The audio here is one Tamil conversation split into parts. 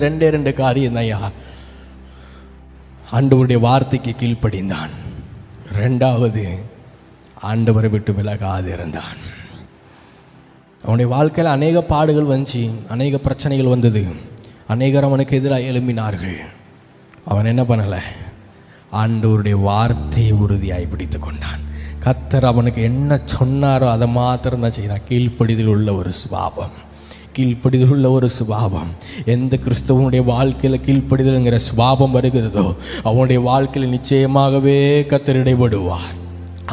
ரெண்டே ரெண்டு காரியம் ஐயா. ஆண்டவருடைய வார்த்தைக்கு கீழ்ப்படிந்தான். ரெண்டாவது ஆண்டவரை விட்டு விலகாது இருந்தான் அவனுடைய வாழ்க்கையில் அநேக பாடுகள் வந்துச்சு அநேக பிரச்சனைகள் வந்தது. அநேகர் அவனுக்கு எதிராக எழும்பினார்கள். அவன் என்ன பண்ணலை? ஆண்டவருடைய வார்த்தையை உறுதியாய் பிடித்து கொண்டான். கத்தர் அவனுக்கு என்ன சொன்னாரோ அதை மாத்திரம் தான் செய்தான். கீழ்ப்படிதல் உள்ள ஒரு சுபாவம். கீழ்ப்படிதல் உள்ள ஒரு சுபாவம். எந்த கிறிஸ்தவனுடைய வாழ்க்கையில் கீழ்ப்படிதல்ங்கிற சுபாவம் வருகிறதோ அவனுடைய வாழ்க்கையில் நிச்சயமாகவே கத்தர் இடைபடுவார்.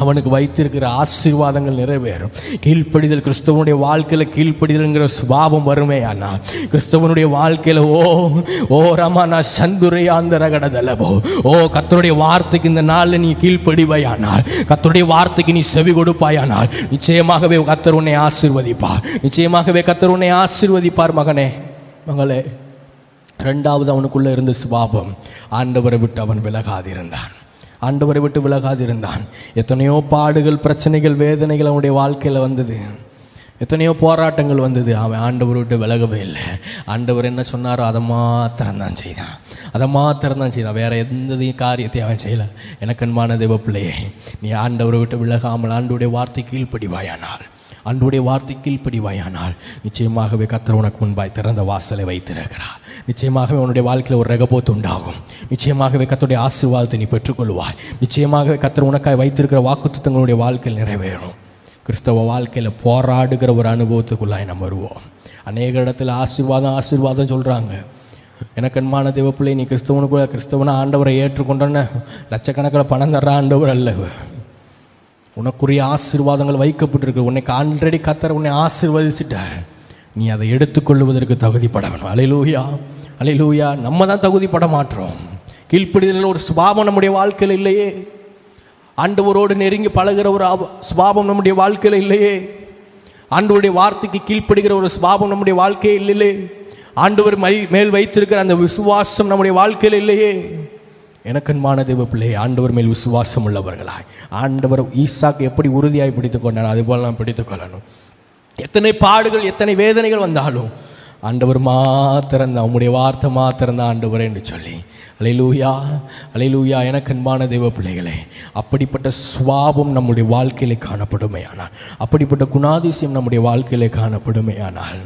அவனுக்கு வைத்திருக்கிற ஆசீர்வாதங்கள் நிறைவேறும். கீழ்ப்படிதல் கிறிஸ்தவனுடைய வாழ்க்கையில் கீழ்ப்படிதல்ங்கிற சுபாவம் வருமே ஆனால் கிறிஸ்தவனுடைய வாழ்க்கையில் ஓ ஓ ரமா நான் சந்துரையாந்த ரகடதலவோ ஓ கத்தருடைய வார்த்தைக்கு இந்த நாளில் நீ கீழ்ப்படிவையானால் கத்தருடைய வார்த்தைக்கு நீ செவி கொடுப்பாயானால் நிச்சயமாகவே கத்தர் உன்னை ஆசிர்வதிப்பார். நிச்சயமாகவே கத்தர் உன்னை ஆசீர்வதிப்பார் மகனே. மகளே ரெண்டாவது அவனுக்குள்ளே இருந்த சுபாபம் ஆண்டவரை விட்டு அவன் விலகாதிருந்தான். ஆண்டவரை விட்டு விலகாதிருந்தான். எத்தனையோ பாடுகள் பிரச்சனைகள் வேதனைகள் அவனுடைய வாழ்க்கையில் வந்தது. எத்தனையோ போராட்டங்கள் வந்தது. அவன் ஆண்டவரை விட்டு விலகவே இல்லை. ஆண்டவர் என்ன சொன்னாரோ அதை மாத்திரம் தான் செய்தான். அதை மாத்திரம் தான் செய்தான். வேற எந்ததையும் காரியத்தையும் அவன் செய்யலை. எனக்கன்மான தெய்வ பிள்ளையே நீ ஆண்டவரை விட்டு விலகாமல் ஆண்டுடைய வார்த்தை கீழ்ப்படிவாயானால் அன்றுடைய வார்த்தை கீழ்ப்படிவாயானால் நிச்சயமாகவே கத்தர் உனக்கு முன்பாய் திறந்த வாசலை வைத்திருக்கிறார். நிச்சயமாகவே உன்னுடைய வாழ்க்கையில் ஒரு ரகபோத்து உண்டாகும். நிச்சயமாகவே கத்தருடைய ஆசீர்வாதத்தை நீ பெற்றுக்கொள்வாய். நிச்சயமாகவே கத்தர் உனக்காய் வைத்திருக்கிற வாக்குத்தங்களுடைய வாழ்க்கையில் நிறைவேறும். கிறிஸ்தவ வாழ்க்கையில் போராடுகிற ஒரு அனுபவத்துக்குள்ளாய் நம்ம வருவோம். அநேக இடத்துல ஆசீர்வாதம் ஆசீர்வாதம் சொல்கிறாங்க எனக்கு அன்பான தேவப்பிள்ளை நீ கிறிஸ்தவனுக்குள்ள கிறிஸ்தவனை ஆண்டவரை ஏற்றுக்கொண்டோன்னு லட்சக்கணக்கில் பணம் தர்ற ஆண்டவர் அல்ல உனக்குரிய ஆசீர்வாதங்கள் வைக்கப்பட்டிருக்கு. உன்னைக்கு ஆல்ரெடி கத்தர் உன்னை ஆசீர்வதிச்சிட்டார். நீ அதை எடுத்துக்கொள்வதற்கு தகுதிப்பட வேணும் அலையிலூயா அலையிலூயா. நம்ம தான் தகுதிப்பட மாற்றோம் கீழ்ப்படிதலில் ஒரு சுபாவம் நம்முடைய வாழ்க்கையில் இல்லையே. ஆண்டவரோடு நெருங்கி பழகுற ஒரு சுபாவம் நம்முடைய வாழ்க்கையில் இல்லையே. ஆண்டவருடைய வார்த்தைக்கு கீழ்ப்படுகிற ஒரு சுபாவம் நம்முடைய வாழ்க்கையில் இல்லையே. ஆண்டவர் மை மேல் வைத்திருக்கிற அந்த விசுவாசம் நம்முடைய வாழ்க்கையில் இல்லையே. எனக்கன்மான தெய்வ பிள்ளை ஆண்டவர் மேல் விசுவாசம் உள்ளவர்களாய். ஆண்டவர் ஈசாக்கு எப்படி உறுதியாய் பிடித்துக் கொண்டானோ அதுபோல் நாம் பிடித்துக் கொள்ளணும். எத்தனை பாடுகள் எத்தனை வேதனைகள் வந்தாலும் ஆண்டவர் மாத்திரந்தான் உம்முடைய வார்த்தை மாத்திரந்தான் ஆண்டவர் என்று சொல்லி. அலையிலூயா அலையிலூயா எனக்கு அன்பான தெய்வ பிள்ளைகளே அப்படிப்பட்ட சுவாபம் நம்முடைய வாழ்க்கையிலே காணப்படுமையானால் அப்படிப்பட்ட குணாதிசயம் நம்முடைய வாழ்க்கையிலே காணப்படுமையானால்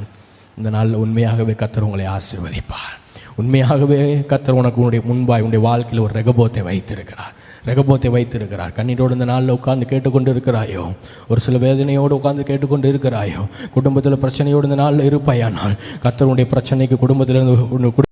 இந்த நாளில் உண்மையாகவே கத்தர் உங்களை ஆசீர்வதிப்பார். உண்மையாகவே கத்தர் உனக்கு உன்னுடைய முன்பாய் உன்னுடைய வாழ்க்கையில் ஒரு ரெகபோத்தை வைத்திருக்கிறார். ரெகபோத்தை வைத்திருக்கிறார். கண்ணீரோடு இந்த நாளில் உட்கார்ந்து கேட்டுக்கொண்டு இருக்கிறாயோ ஒரு சில வேதனையோடு உட்கார்ந்து கேட்டுக்கொண்டு இருக்கிறாயோ குடும்பத்தில் பிரச்சனையோடு இந்த நாளில் இருப்பாயானால் கத்தருடைய பிரச்சனைக்கு குடும்பத்திலிருந்து